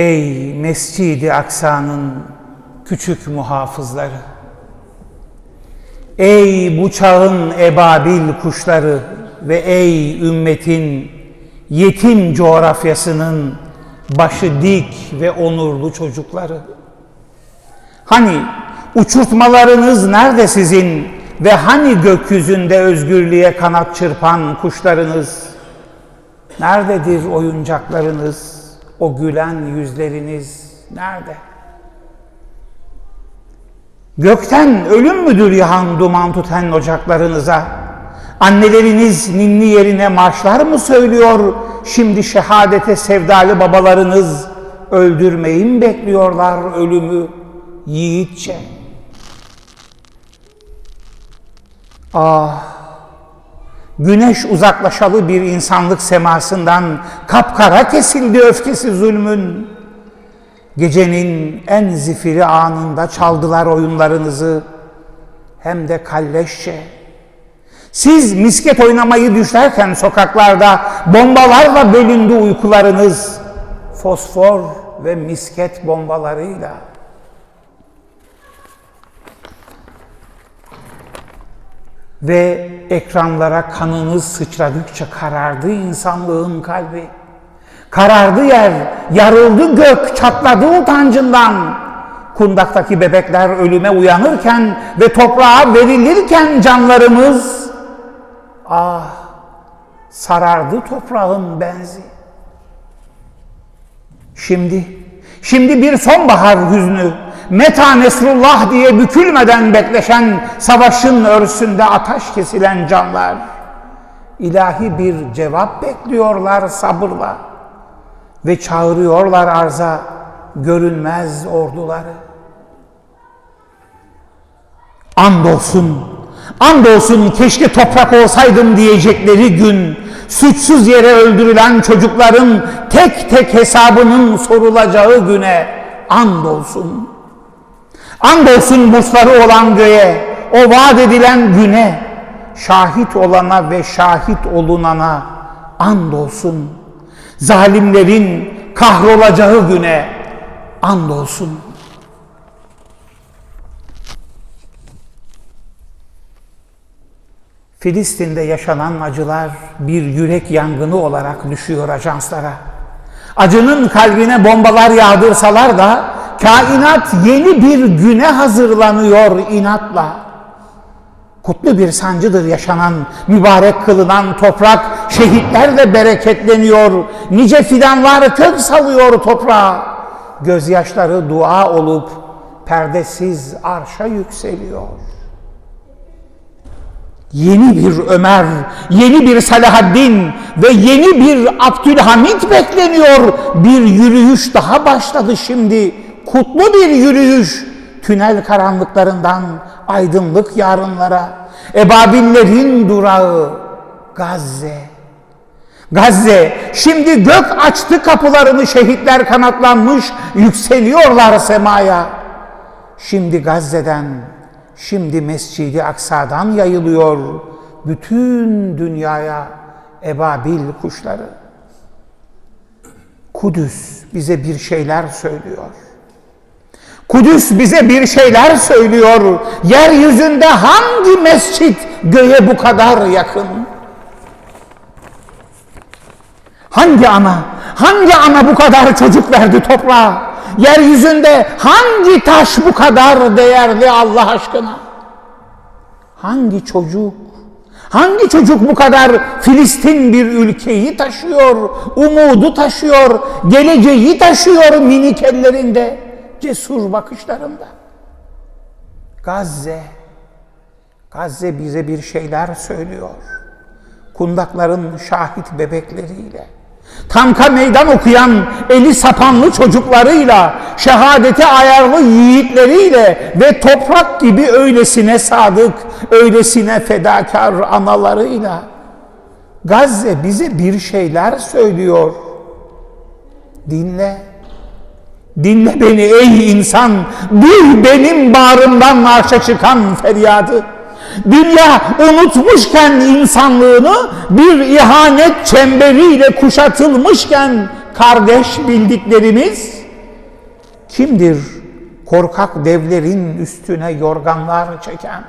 Ey Mescid-i Aksa'nın küçük muhafızları! Ey bu çağın ebabil kuşları ve ey ümmetin yetim coğrafyasının başı dik ve onurlu çocukları! Hani uçurtmalarınız nerede sizin ve hani gökyüzünde özgürlüğe kanat çırpan kuşlarınız? Nerededir oyuncaklarınız, o gülen yüzleriniz nerede? Gökten ölüm müdür yağan duman tutan ocaklarınıza? Anneleriniz ninni yerine marşlar mı söylüyor? Şimdi şehadete sevdalı babalarınız öldürmeyi mi bekliyorlar ölümü yiğitçe? Ah! Güneş uzaklaşalı bir insanlık semasından kapkara kesildi öfkesi zulmün. Gecenin en zifiri anında çaldılar oyunlarınızı hem de kalleşçe. Siz misket oynamayı düşlerken sokaklarda bombalarla bölündü uykularınız. Fosfor ve misket bombalarıyla. Ve ekranlara kanınız sıçradıkça karardı insanlığın kalbi. Karardı yer, yarıldı gök, çatladı utancından. Kundaktaki bebekler ölüme uyanırken ve toprağa verilirken canlarımız, ah sarardı toprağın benzi. Şimdi, şimdi bir sonbahar hüznü, Meta Nesrullah diye bükülmeden bekleşen savaşın örsünde ataş kesilen canlar, ilahi bir cevap bekliyorlar sabırla ve çağırıyorlar arza görünmez orduları. Andolsun, andolsun keşke toprak olsaydım diyecekleri gün, suçsuz yere öldürülen çocukların tek tek hesabının sorulacağı güne andolsun. Andolsun bursları olan göğe, o vaat edilen güne, şahit olana ve şahit olunana andolsun. Zalimlerin kahrolacağı güne andolsun. Filistin'de yaşanan acılar bir yürek yangını olarak düşüyor ajanslara. Acının kalbine bombalar yağdırsalar da kainat yeni bir güne hazırlanıyor inatla. Kutlu bir sancıdır yaşanan, mübarek kılınan toprak şehitlerle bereketleniyor. Nice fidanlar kök salıyor toprağa. Gözyaşları dua olup perdesiz arşa yükseliyor. Yeni bir Ömer, yeni bir Salahaddin ve yeni bir Abdülhamit bekleniyor. Bir yürüyüş daha başladı şimdi. Kutlu bir yürüyüş. Tünel karanlıklarından aydınlık yarınlara. Ebabillerin durağı Gazze. Gazze şimdi gök açtı kapılarını şehitler kanatlanmış yükseliyorlar semaya. Şimdi Gazze'den şimdi Mescidi Aksa'dan yayılıyor bütün dünyaya ebabil kuşları. Kudüs bize bir şeyler söylüyor. Kudüs bize bir şeyler söylüyor. Yeryüzünde hangi mescit göğe bu kadar yakın? Hangi ana, hangi ana bu kadar çocuk verdi toprağa? Yeryüzünde hangi taş bu kadar değerli Allah aşkına? Hangi çocuk? Hangi çocuk bu kadar Filistin bir ülkeyi taşıyor, umudu taşıyor, geleceği taşıyor minik ellerinde, cesur bakışlarında? Gazze, Gazze bize bir şeyler söylüyor. Kundakların şahit bebekleriyle, tanka meydan okuyan eli sapanlı çocuklarıyla, şehadete ayarlı yiğitleriyle ve toprak gibi öylesine sadık, öylesine fedakar analarıyla Gazze bize bir şeyler söylüyor. Dinle. Dinle beni ey insan, duy benim bağrımdan arşa çıkan feryadı. Dünya unutmuşken insanlığını bir ihanet çemberiyle kuşatılmışken kardeş bildiklerimiz Kimdir korkak devlerin üstüne yorganlar çeken?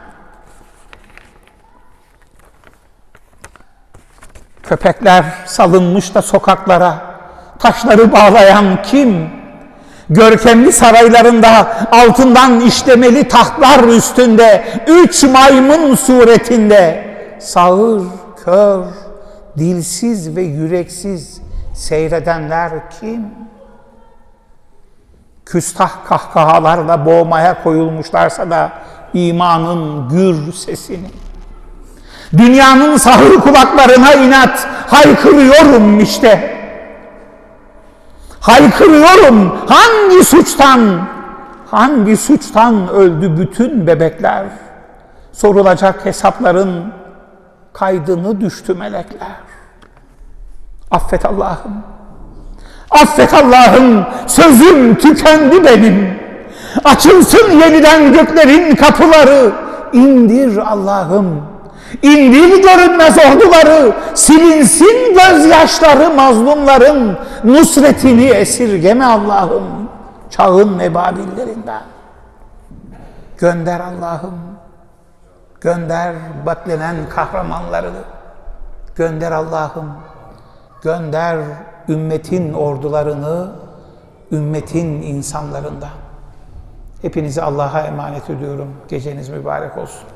Köpekler salınmış da sokaklara, taşları bağlayan kim? Görkemli saraylarında altından işlemeli tahtlar üstünde, üç maymun suretinde, sağır, kör, dilsiz ve yüreksiz seyredenler kim? Küstah kahkahalarla boğmaya koyulmuşlarsa da imanın gür sesini. Dünyanın sahur kulaklarına inat haykırıyorum işte. Haykırıyorum hangi suçtan, hangi suçtan öldü bütün bebekler? Sorulacak hesapların kaydını düştü melekler. Affet Allah'ım. Affet Allah'ım sözüm tükendi benim. Açılsın yeniden göklerin kapıları. İndir Allah'ım. İndir görünmez orduları. Silinsin gözyaşları mazlumların. Nusretini esirgeme Allah'ım. Çağın mebabillerinden. Gönder Allah'ım. Gönder beklenen kahramanlarını. Gönder Allah'ım. Gönder ümmetin ordularını, ümmetin insanlarında. Hepinizi Allah'a emanet ediyorum. Geceniz mübarek olsun.